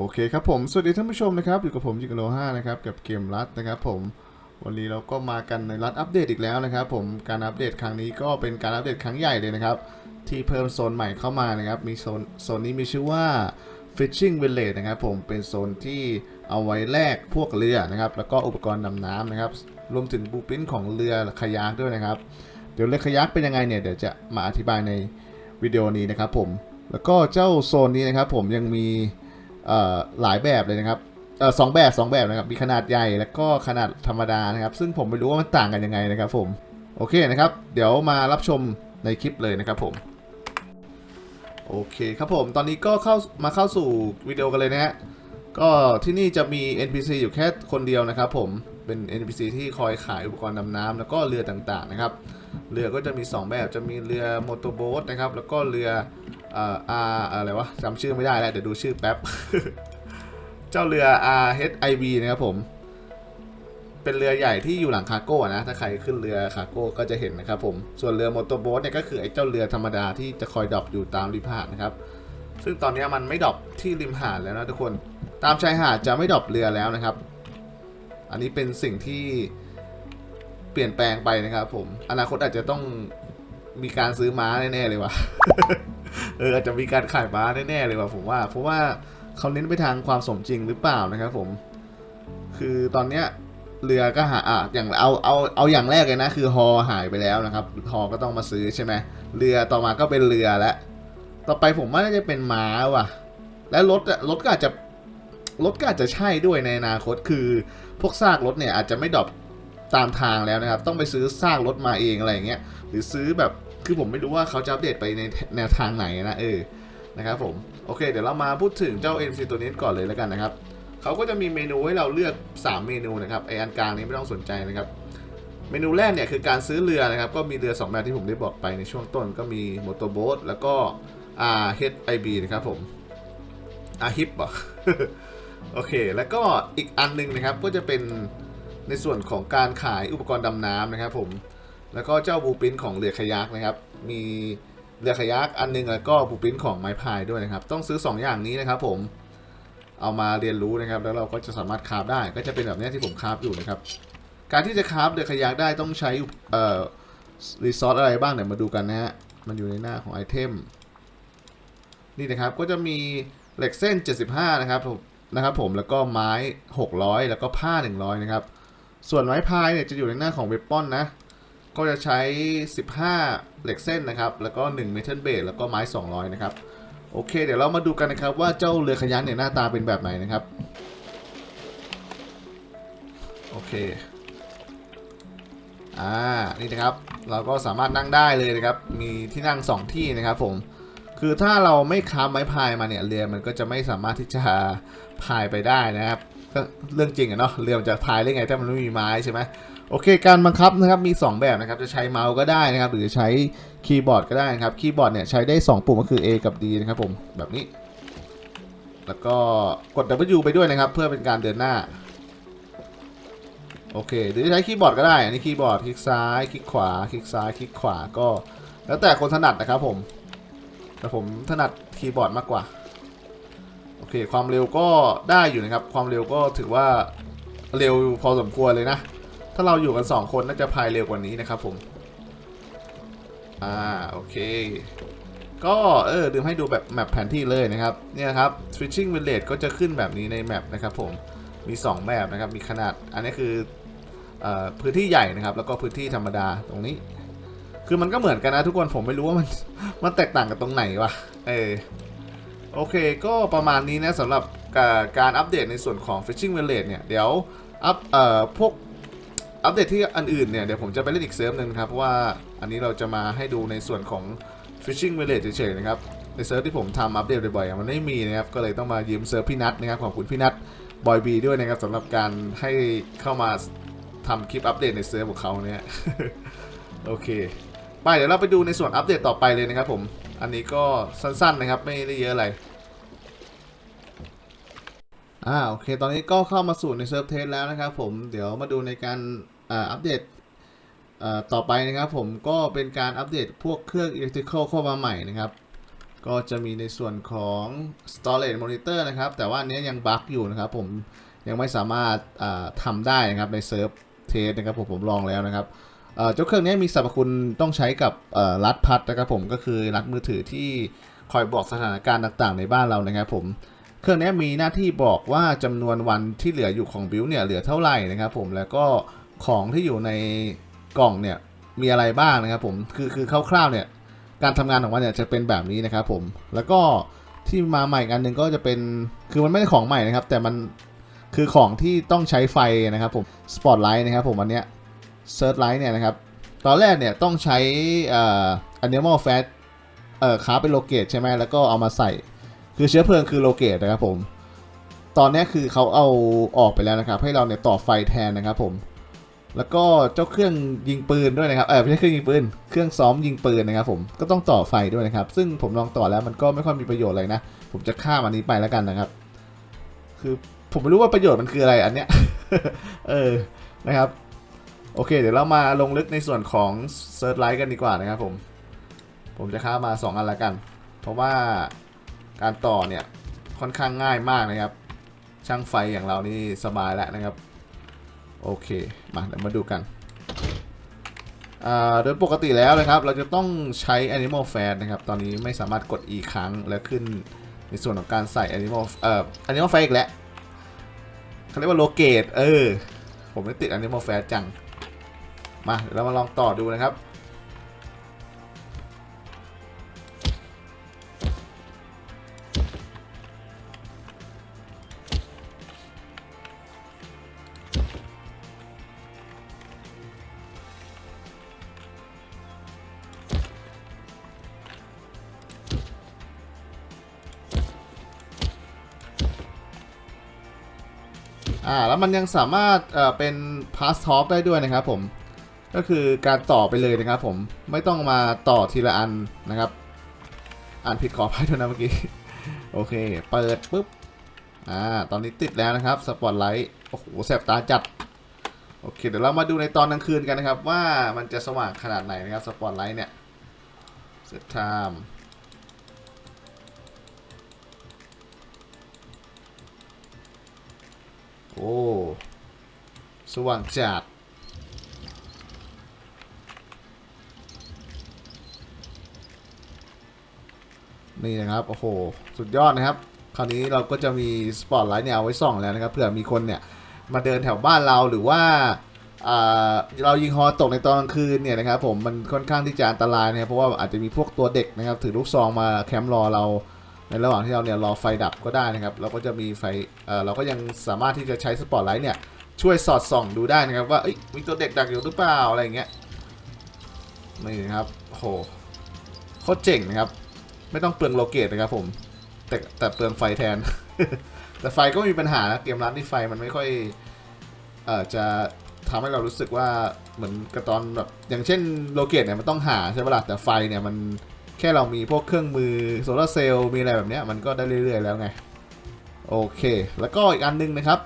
โอเคครับผม สวัสดีท่านผู้ชมนะครับ อยู่กับผมจิกโลห้านะครับ กับเกมรัดนะครับผม วันนี้เราก็มากันในรัดอัปเดตอีกแล้วนะครับ ผม การอัปเดตครั้งนี้ก็เป็นการอัปเดตครั้งใหญ่เลยนะครับ ที่เพิ่มโซนใหม่เข้ามานะครับ มีโซน โซนนี้มีชื่อว่า Fishing Village นะครับผม เป็นโซนที่เอาไว้แลกพวกเรือนะครับ แล้วก็อุปกรณ์ดำน้ำนะครับ รวมถึงบูปินของเรือคายักด้วยนะครับ เดี๋ยวเรือคายักเป็นยังไงเนี่ย เดี๋ยวจะมาอธิบายในวิดีโอนี้นะครับผม แล้วก็เจ้าโซนนี้นะครับผมยังมี หลายแบบเลยนะครับออสองแบบสองแบบนะครับมีขนาดใหญ่แล้วก็ขนาดธรรมดานะครับ ซึ่งผมไม่รู้ว่ามันต่างกันยังไงนะครับผมโอเคนะครับ เดี๋ยวมารับชมในคลิปเลยนะครับผมโอเคครับผมตอนนี้ก็เข้ามาเข้าสู่วิดีโอกันเลยนะฮะก็ที่นี่จะมี NPC อยู่แค่คนเดียวนะครับผม เป็น NPC ที่คอยขายอุปกรณ์ดำน้ำแล้วก็เรือต่างๆนะครับ เรือก็จะมี 2 แบบจะมีเรือมอเตอร์โบ๊ทนะครับ แล้วก็เรืออ่ออะไรวะจำชื่อไม่ได้แล้วเดี๋ยวดูชื่อแป๊บ เจ้าเรือ RHIV นะครับผม เป็นเรือใหญ่ที่อยู่หลังคารโก้นะ ถ้าใครขึ้นเรือคารโก้ก็จะเห็นนะครับผม ส่วนเรือมอเตอร์โบ๊ทเนี่ยก็คือไอ้เจ้าเรือธรรมดาที่จะคอยดรอปอยู่ตามริมหาดนะครับ ซึ่งตอนนี้มันไม่ดรอปที่ริมหาดแล้วนะทุกคน ตามชายหาดจะไม่ดรอปเรือแล้วนะครับ อันนี้เป็นสิ่งที่เปลี่ยนแปลงไปนะครับ ผม อนาคตอาจจะต้องมีการซื้อม้าแน่ๆเลยว่ะ เอออาจจะมีการขายม้าแน่ๆเลยว่ะผมว่า เพราะว่าเขาเน้นไปทางความสมจริงหรือเปล่านะครับ ผม คือตอนเนี้ยเรือก็หาอะอย่างเอาเอาเอาอย่างแรกเลยนะ คือฮอหายไปแล้วนะครับฮอก็ต้องมาซื้อใช่ไหมเรือต่อมาก็เป็นเรือแล้วต่อไปผมว่าน่าจะเป็นม้าว่ะ และรถรถก็อาจจะ รถก็อาจจะใช่ด้วยในอนาคตคือพวกซากรถเนี่ยอาจจะไม่ดรอปตามทางแล้วนะครับ ต้องไปซื้อซากรถมาเองอะไรอย่างเงี้ยหรือซื้อแบบคือผมไม่รู้ว่าเขาจะอัปเดตไปในแนวทางไหนนะเออนะครับผมโอเค เดี๋ยวเรามาพูดถึงเจ้า MC ตัวนี้ก่อนเลยแล้วกันนะครับเขาก็จะมีเมนูให้เราเลือก 3 เมนูนะครับไออันกลางนี้ไม่ต้องสนใจนะครับเมนูแรกเนี่ยคือการซื้อเรือนะครับ ก็มีเรือ2แบบที่ผมได้บอกไปในช่วงต้น ก็มีมอเตอร์โบ๊ทแล้วก็ RHIB นะครับผม R HIP อะ โอเค แล้วก็อีกอันหนึงนะครับก็จะเป็นในส่วนของการขายอุปกรณ์ดำน้ำนะครับผมแล้วก็เจ้าบูปินของเรือคายักนะครับ มีเรือคายักอันหนึงแล้วก็บูปินของไม้พายด้วยนะครับ ต้องซื้อ 2 อย่างนี้นะครับ ผมเอามาเรียนรู้นะครับ แล้วเราก็จะสามารถคราฟได้ก็จะเป็นแบบนี้ที่ผมคราฟอยู่นะครับ การที่จะคราฟเรือคายักได้ต้องใช้เอ่อรีซอสอะไรบ้างเดี๋ยวมาดูกันนะฮะมันอยู่ในหน้าของไอเทมนี่นะครับก็จะมีเหล็กเส้น 75 นะครับผม นะครับผมแล้วก็ไม้ 600 แล้วก็ผ้า 100 นะครับ ส่วนไม้พายเนี่ยจะอยู่ในหน้าของเวปอนนะ ก็จะใช้ 15 เหล็กเส้นนะครับ แล้วก็1เมทัลเบสแล้วก็ไม้ 200 นะครับ โอเค เดี๋ยวเรามาดูกันนะครับว่าเจ้าเรือขยันเนี่ยหน้าตาเป็นแบบไหนนะครับ โอเค อ่า นี่นะครับ เราก็สามารถนั่งได้เลยนะครับ มีที่นั่ง 2 ที่นะครับผม คือถ้าเราไม่ค้าไม้พายมาเนี่ยเรือมันก็จะไม่สามารถที่จะพายไปได้นะครับก็เรื่องจริงอะเนาะเรือมันจะพายได้ไงถ้ามันไม่มีไม้ใช่ไหมโอเค การบังคับนะครับมี 2 แบบนะครับจะใช้เมาส์ก็ได้นะครับ หรือใช้คีย์บอร์ดก็ได้นะครับคีย์บอร์ดเนี่ยใช้ได้ 2 ปุ่มก็คือ A กับ D นะครับผมแบบนี้ แล้วก็กด W ไปด้วยนะครับ เพื่อเป็นการเดินหน้าโอเคหรือจะใช้คีย์บอร์ดก็ได้อันนี้คีย์บอร์ดคลิกซ้ายคลิกขวาคลิกซ้ายคลิกขวาก็ แล้วแต่คนถนัดนะครับผม แต่ผมถนัดคีย์บอร์ดมากกว่า โอเค ความเร็วก็ได้อยู่นะครับ ความเร็วก็ถือว่าเร็วพอสมควรเลยนะ ถ้าเราอยู่กัน 2 คนน่าจะพายเร็วกว่านี้นะครับผม อ่า โอเค ก็เออลืมให้ดูแบบแมปแผนที่เลยนะครับ เนี่ยครับ Switching Village ก็จะขึ้นแบบนี้ในแมปนะครับผม มี 2 แบบนะครับ มีขนาด อันนี้คืออพื้นที่ใหญ่นะครับ แล้วก็พื้นที่ธรรมดาตรงนี้ คือมันก็เหมือนกันนะทุกคนผมไม่รู้ว่ามันมันแตกต่างกันตรงไหนวะเออโอเคก็ประมาณนี้นะสำหรับการอัปเดตในส่วนของ Fishing Village เนี่ย เดี๋ยวอัปเอ่อพวกอัปเดตที่อันอื่นเนี่ย เดี๋ยวผมจะไปเล่นอีกเซิร์ฟหนึ่งครับเพราะว่าอันนี้เราจะมาให้ดูในส่วนของ Fishing Village เฉยๆนะครับ ในเซิร์ฟที่ผมทำอัปเดตบ่อยๆมันไม่มีนะครับ ก็เลยต้องมายืมเซิร์ฟพี่นัทนะครับ ขอบคุณพี่นัทบอยบีด้วยนะครับสำหรับการให้เข้ามาทำคลิปอัปเดตในเซิร์ฟของเขาเนี่ยโอเค ไปเดี๋ยวเราไปดูในส่วนอัปเดตต่อไปเลยนะครับผมอันนี้ก็สั้นๆนะครับไม่ได้เยอะอะไรอ่าโอเค ตอนนี้ก็เข้ามาสู่ในเซิร์ฟเทสแล้วนะครับผมเดี๋ยวมาดูในการอ่าอัปเดตอ่าต่อไปนะครับผมก็เป็นการอัปเดตพวกเครื่องอิเล็กทริคอลเข้ามาใหม่นะครับ ก็จะมีในส่วนของ storage monitor นะครับ แต่ว่าอันเนี้ยยังบั๊กอยู่นะครับผมยังไม่สามารถอ่าทำได้นะครับในเซิร์ฟเทสนะครับผมผมลองแล้วนะครับ เจ้าเครื่องนี้มีสรรพคุณต้องใช้กับรัดพัดนะครับผมก็คือรัดมือถือที่คอยบอกสถานการณ์ต่างๆ ในบ้านเรานะครับผมเครื่องนี้มีหน้าที่บอกว่าจำนวนวันที่เหลืออยู่ของบิลเนี่ยเหลือเท่าไหร่นะครับผมแล้วก็ของที่อยู่ในกล่องเนี่ยมีอะไรบ้างนะครับผมคือคือคร่าวๆเนี่ยการทำงานของมันเนี่ยจะเป็นแบบนี้นะครับผมแล้วก็ที่มาใหม่กอันหนึ่งก็จะเป็นคือมันไม่ได้ของใหม่นะครับ แต่มันคือของที่ต้องใช้ไฟนะครับผมสปอตไลท์นะครับผมอันเนี้ย เซิร์ชไลท์เนี่ยนะครับ ตอนแรกเนี่ยต้องใช้อ่อ animal fat เอ่อค้าเป็นโลเกตใช่ไหมแล้วก็เอามาใส่ คือเชื้อเพลิงคือโลเกตนะครับผม ตอนนี้คือเขาเอาออกไปแล้วนะครับ ให้เราเนี่ยต่อไฟแทนนะครับผม แล้วก็เจ้าเครื่องยิงปืนด้วยนะครับ เออไม่ใช่เครื่องยิงปืน เครื่องซ้อมยิงปืนนะครับผม ก็ต้องต่อไฟด้วยนะครับ ซึ่งผมลองต่อแล้วมันก็ไม่ค่อยมีประโยชน์อะไรนะ ผมจะข้ามอันนี้ไปแล้วกันนะครับ คือผมไม่รู้ว่าประโยชน์มันคืออะไรอันเนี้ย เออ นะครับ โอเค เดี๋ยวเรามาลงลึกในส่วนของเซิร์ชไลท์กันดีกว่านะครับผม ผมจะข้ามา 2 อันละกัน เพราะว่าการต่อเนี่ยค่อนข้างง่ายมากนะครับ ช่างไฟอย่างเรานี่สบายแล้วนะครับ โอเค มาเดี๋ยวมาดูกันอ่าโดยปกติแล้วนะครับ เราจะต้องใช้ Animal Fat นะครับ ตอนนี้ไม่สามารถกด E ครั้งแล้วขึ้นในส่วนของการใส่ Animal เอ่อ Animal Fat อีกแล้วเขาเรียกว่า Locate เออ ผมไม่ติด Animal Fat จัง มาเดี๋ยวเรามาลองต่อดูนะครับ อ่า แล้วมันยังสามารถเอ่อเป็น pass talk ได้ด้วยนะครับผม ก็คือการต่อไปเลยนะครับผมไม่ต้องมาต่อทีละอันนะครับอ่านผิดขออภัยด้วยนะเมื่อกี้โอเค เปิดปุ๊บอ่าตอนนี้ติดแล้วนะครับสปอตไลท์โอ้โหแสบตาจัดโอเค เดี๋ยวเรามาดูในตอนกลางคืนกันนะครับ ว่ามันจะสว่างขนาดไหนนะครับสปอตไลท์เนี่ยเซตไทม์โอ้ สว่างจัด นี่นะครับโอ้โหสุดยอดนะครับ คราวนี้เราก็จะมีสปอตไลท์เนี่ยเอาไว้ส่องแล้วนะครับเผื่อมีคนเนี่ยมาเดินแถวบ้านเราหรือว่าเรายิงฮอตกในตอนกลางคืนเนี่ยนะครับผมมันค่อนข้างที่จะอันตรายนะครับเพราะว่าอาจจะมีพวกตัวเด็กนะครับถือลูกซองมาแคมป์รอเราในระหว่างที่เราเนี่ยรอไฟดับก็ได้นะครับ เราก็จะมีไฟเเราก็ยังสามารถที่จะใช้สปอตไลท์เนี่ยช่วยสอดส่องดูได้นะครับว่ามีตัวเด็กดักอยู่หรือเปล่าอะไรอย่างเงี้ยนี่นะครับโอ้โหโคตรเจ๋งนะครับ ไม่ต้องเปลืองโลเกตนะครับผม แต่แต่เปลืองไฟแทน แต่ไฟก็มีปัญหานะเกมร้านที่ไฟมันไม่ค่อยเอ่อจะทำให้เรารู้สึกว่าเหมือนกระตอนแบบอย่างเช่นโลเกตเนี่ยมันต้องหาใช่ปะล่ะแต่ไฟเนี่ยมันแค่เรามีพวกเครื่องมือโซลาร์เซลล์มีอะไรแบบเนี้ยมันก็ได้เรื่อยๆแล้วไง โอเค แล้วก็อีกอันหนึงนะครับ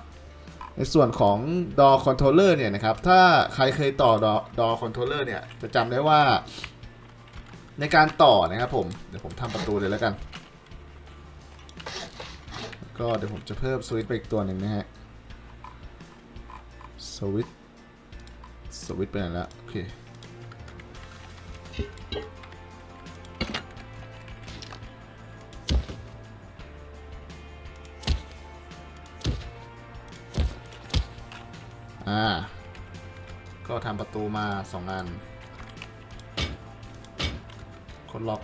ในส่วนของ door controller เนี่ยนะครับ ถ้าใครเคยต่อ door door controller เนี่ย จะจำได้ว่า ในการต่อนะครับผม เดี๋ยวผมทำประตูเลยแล้วกัน ก็เดี๋ยวผมจะเพิ่มสวิตไปอีกตัวหนึ่งนะฮะ สวิตสวิตไปไหนแล้วโอเค อ่า ก็ทำประตูมาสองอัน ล็อก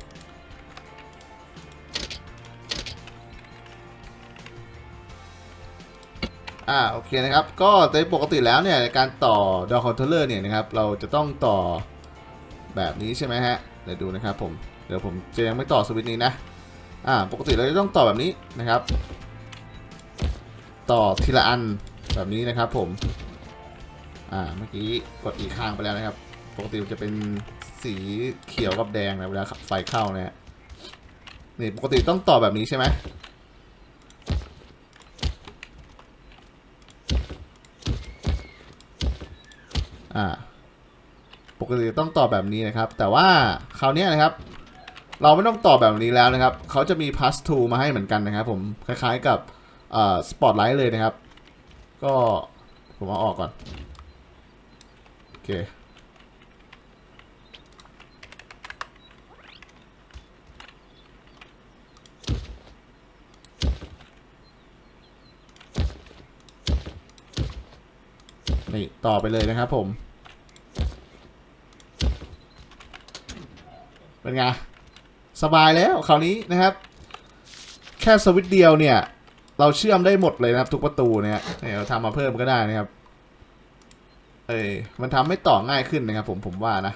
อ่าโอเคนะครับ ก็โดยปกติแล้วเนี่ยในการต่อ door controller เนี่ยนะครับ เราจะต้องต่อแบบนี้ใช่ไหมฮะ เดี๋ยวดูนะครับผม เดี๋ยวผมจะยังไม่ต่อสวิตช์นี้นะ อ่าปกติเราจะต้องต่อแบบนี้นะครับ ต่อทีละอันแบบนี้นะครับผม อ่าเมื่อกี้กดอีกข้างไปแล้วนะครับ ปกติจะเป็นสีเขียวกับแดงนะเวลาไฟเข้าเนี่ยนี่ปกติต้องต่อแบบนี้ใช่ไหมอ่าปกติต้องต่อแบบนี้นะครับ แต่ว่าคราวนี้นะครับ เราไม่ต้องต่อแบบนี้แล้วนะครับ เขาจะมี pass to มาให้เหมือนกันนะครับ ผมคล้ายๆกับเอ่อ spotlight เลยนะครับ ก็ผมเอาออกก่อน โอเค นี่ต่อไปเลยนะครับผม เป็นไง สบายแล้วคราวนี้นะครับ แค่สวิตช์เดียวเนี่ย เราเชื่อมได้หมดเลยนะครับ ทุกประตูเนี่ยเนี่ยเราทำมาเพิ่มก็ได้นะครับ เอ้ยมันทำให้ต่อง่ายขึ้นนะครับ ผมผมว่านะ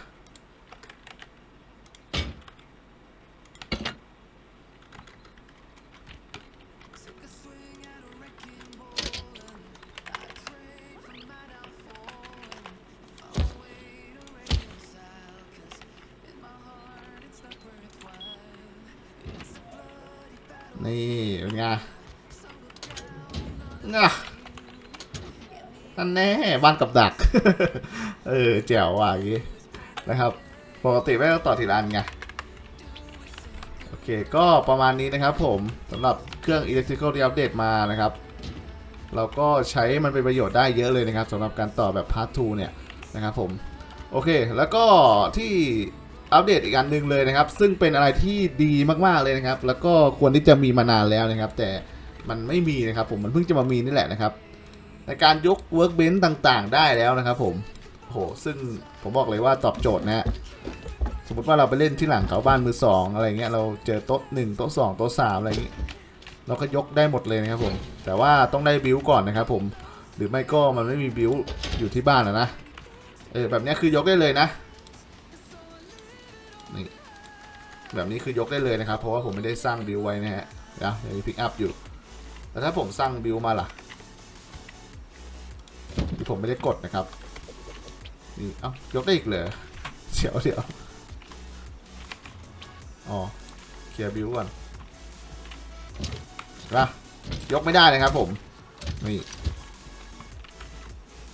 งะนั่นแน่บ้านกับดัก เออแจ๋วว่ะอย่างงี้นะครับ ปกติไม่ต้องต่อทีละอันไง โอเค ก็ประมาณนี้นะครับผมสำหรับเครื่อง electrical ที่อัปเดตมานะครับ เราก็ใช้มันเป็นประโยชน์ได้เยอะเลยนะครับสำหรับการต่อแบบ part 2เนี่ยนะครับผม โอเค แล้วก็ที่อัปเดตอีกอันหนึ่งเลยนะครับ ซึ่งเป็นอะไรที่ดีมากๆเลยนะครับ แล้วก็ควรที่จะมีมานานแล้วนะครับ แต่ มันไม่มีนะครับผมมันเพิ่งจะมามีนี่แหละนะครับในการยก workbench ต่างๆ ได้แล้วนะครับผมโหซึ่งผมบอกเลยว่าตอบโจทย์นะ สมมติว่าเราไปเล่นที่หลังเขาบ้านมือสองอะไรเงี้ยเราเจอโต๊ะหนึ่งโต๊ะสองโต๊ะสามอะไรอย่างงี้เราก็ยกได้หมดเลยนะครับผม แต่ว่าต้องได้บิวก่อนนะครับผมหรือไม่ก็มันไม่มีบิวอยู่ที่บ้านนะนะเออแบบนี้คือยกได้เลยนะนี่แบบนี้คือยกได้เลยนะครับ เพราะว่าผมไม่ได้สร้างบิวไว้นะฮะเดี๋ยวยังมีพิกอัพอยู่ แต่ถ้าผมสร้างบิวมาล่ะที่ผมไม่ได้กดนะครับนี่เอ้ายกได้อีกเลยเดี๋ยวเดี๋ยวอ๋อเคลียร์บิวก่อนนะยกไม่ได้นะครับผมนี่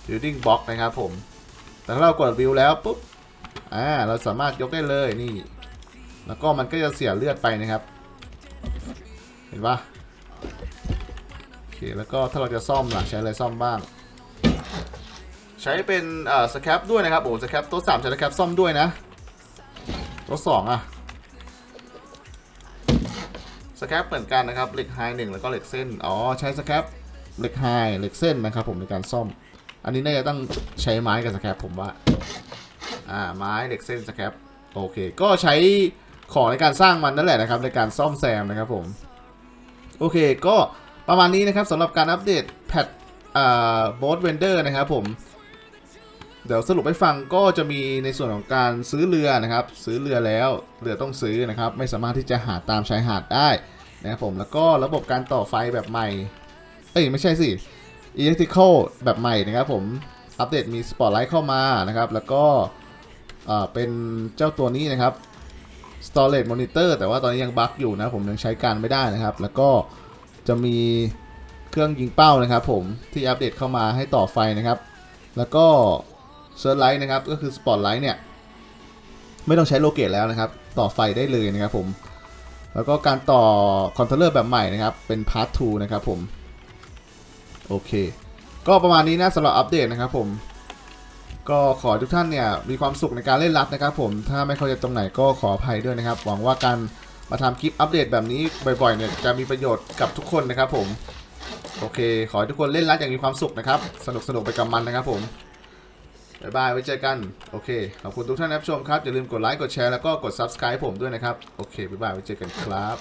building block นะครับผม แต่ถ้าเรากดวิวแล้วปุ๊บอ่าเราสามารถยกได้เลยนี่ แล้วก็มันก็จะเสียเลือดไปนะครับ เห็นปะ เคแล้วก็ถ้าเราจะซ่อมหล่ะใช้อะไรซ่อมบ้าง ใช้เป็นเอ่อสแคปด้วยนะครับโอ้สแคปตัวสามใช้สแคปซ่อมด้วยนะตัวสองอะสแครปเหมือนกันนะครับเหล็กไฮหนึ่งแล้วก็เหล็กเส้นอ๋อใช้สแครปเหล็กไฮเหล็กเส้นนะครับ ผมในการซ่อม อันนี้น่าจะต้องใช้ไม้กับสแครปผมว่าอ่าไม้เหล็กเส้นสแครปโอเค ก็ใช้ของในการสร้างมันนั่นแหละนะครับ ในการซ่อมแซมนะครับผม โอเคก็ ประมาณนี้นะครับสำหรับการอัปเดตแพทอ่าบอสเวนเดอร์นะครับผม เดี๋ยวสรุปให้ฟังก็จะมีในส่วนของการซื้อเรือนะครับ ซื้อเรือแล้วเรือต้องซื้อนะครับ ไม่สามารถที่จะหาตามชายหาดได้นะครับผมแล้วก็ระบบการต่อไฟแบบใหม่ เอ้ยไม่ใช่สิ electrical แบบใหม่นะครับผมอัปเดตมี spotlight เข้ามานะครับ แล้วก็อ่าเป็นเจ้าตัวนี้นะครับ storage monitor แต่ว่าตอนนี้ยังบั๊กอยู่นะผมยังใช้การไม่ได้นะครับ แล้วก็ จะมีเครื่องยิงเป้านะครับผมที่อัปเดตเข้ามาให้ต่อไฟนะครับ แล้วก็เซิร์ชไลท์นะครับก็คือสปอตไลท์เนี่ยไม่ต้องใช้โลเกตแล้วนะครับ ต่อไฟได้เลยนะครับผม แล้วก็การต่อคอนโทรลเลอร์แบบใหม่นะครับ เป็นพาร์ท2นะครับผม โอเค ก็ประมาณนี้นะสำหรับอัปเดตนะครับผม ก็ขอทุกท่านเนี่ยมีความสุขในการเล่นรัดนะครับผม ถ้าไม่เข้าใจตรงไหนก็ขออภัยด้วยนะครับ หวังว่าการ มาทำคลิปอัปเดตแบบนี้บ่อยๆเนี่ยจะมีประโยชน์กับทุกคนนะครับผมโอเค ขอให้ทุกคนเล่นรัดอย่างมีความสุขนะครับ สนุกสนุกๆไปกับมันนะครับผมบายบายไว้เจอกัน โอเค ขอบคุณทุกท่านรับชมครับ อย่าลืมกดไลค์ กดแชร์ แล้วก็กด subscribe ผมด้วยนะครับ โอเคบายบายไว้เจอกันครับ